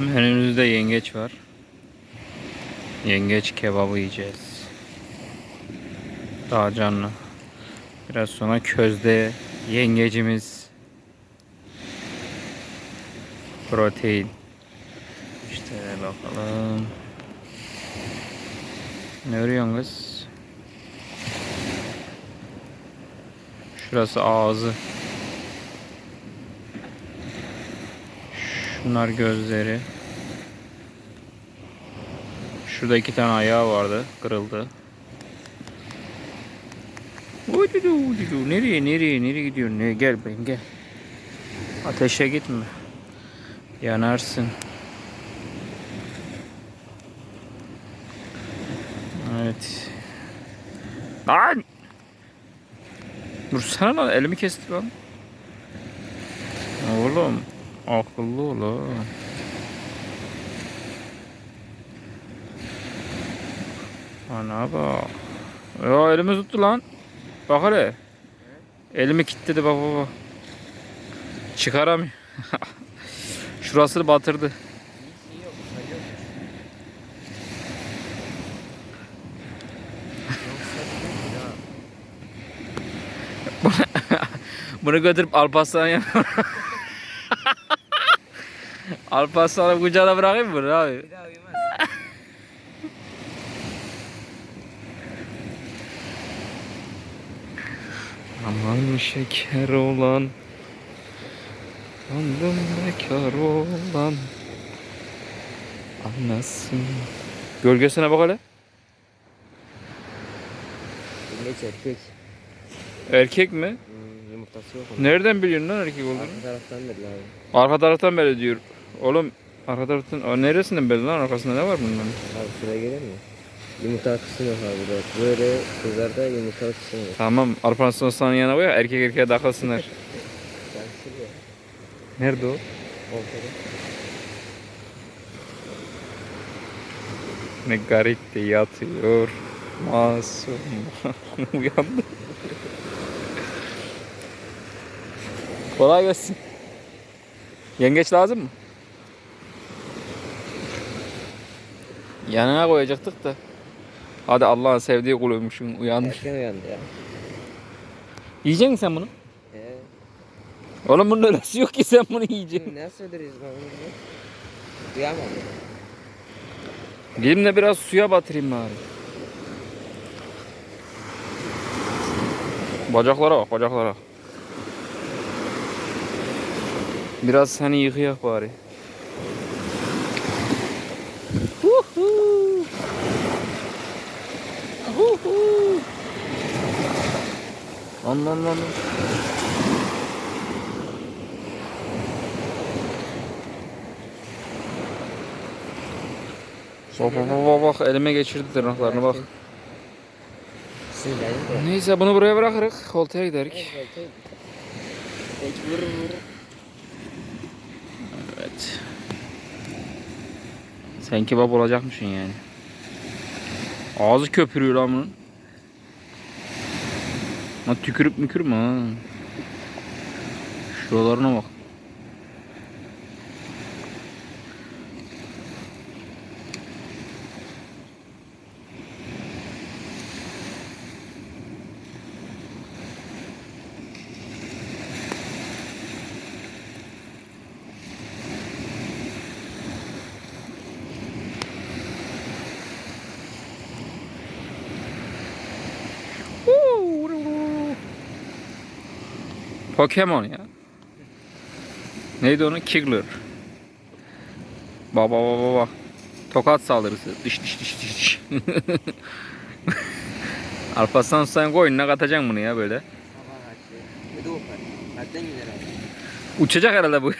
Menümüzde yengeç var. Yengeç kebabı yiyeceğiz. Daha canlı. Biraz sonra közde yengecimiz. Protein. İşte bakalım. Ne örüyorsun kız? Şurası ağzı. Şunlar gözleri. Şurada iki tane ayağı vardı. Kırıldı. Nereye nereye nereye gidiyorsun? Ne? Gel bakayım gel. Ateşe gitme. Yanarsın. Evet. Lan! Dursana lan elimi kesti lan. Oğlum akıllı ol ha. Ana bak. Ya elimi tuttu lan. Bak hele. Elimi kilitledi bak bak bak. Çıkaramıyor. Şurasını batırdı. Bunu götürüp Alparslan'a yan. Alparslan'ı kucağına bırakayım mı bunu abi? Bir daha uyumaz. Aman şeker olan Andım bekar olan Anlasın Gölgesine bak hele Geç erkek. Erkek mi? Hmm, yumurtası yok onun. Nereden biliyorsun lan erkek olduğunu? Arka taraftan belli abi. Arka taraftan belli diyor Oğlum arka taraftan o neresinden belli lan arkasında ne var bunların? Abi şuraya gelir mi? Yumurta kısmı yok abi burada. Böyle kızlarda yumurtalı kısmı yok. Tamam Alparslan'ın yanına koy erkek erkeğe takılsınlar. Nerede o? Ortada. Ne garip de yatıyor Masum Uyandı Kolay gelsin Yengeç lazım mı? Yanına koyacaktık da Hadi Allah'ın sevdiği kuluymuşsun uyanmış Erken uyandı ya. Yiyecek misin sen bunu? Eee. Oğlum bunun öylesi yok ki sen bunu yiyeceksin Nasıl öldürürüz ben bunu? Duyamam. Gideyim de biraz suya batırayım bari Bacaklara bak bacaklara Biraz seni yıkayak bari Lan lan lan. Bak bak bak elime geçirdi tırnaklarını bak. Neyse bunu buraya bırakırız. Koltuğa giderik. Evet. Sen kebap olacakmışsın yani. Ağzı köpürüyor lan bunun. Lan tükürüp mükürme ha. Şuralarına bak. Pokemon ya. Neydi onun? Kigler. Baba baba baba. Tokat saldırısı. Diş diş diş diş diş. Alparslan sen koyununa katacaksın bunu ya böyle. Uçacak herhalde bu.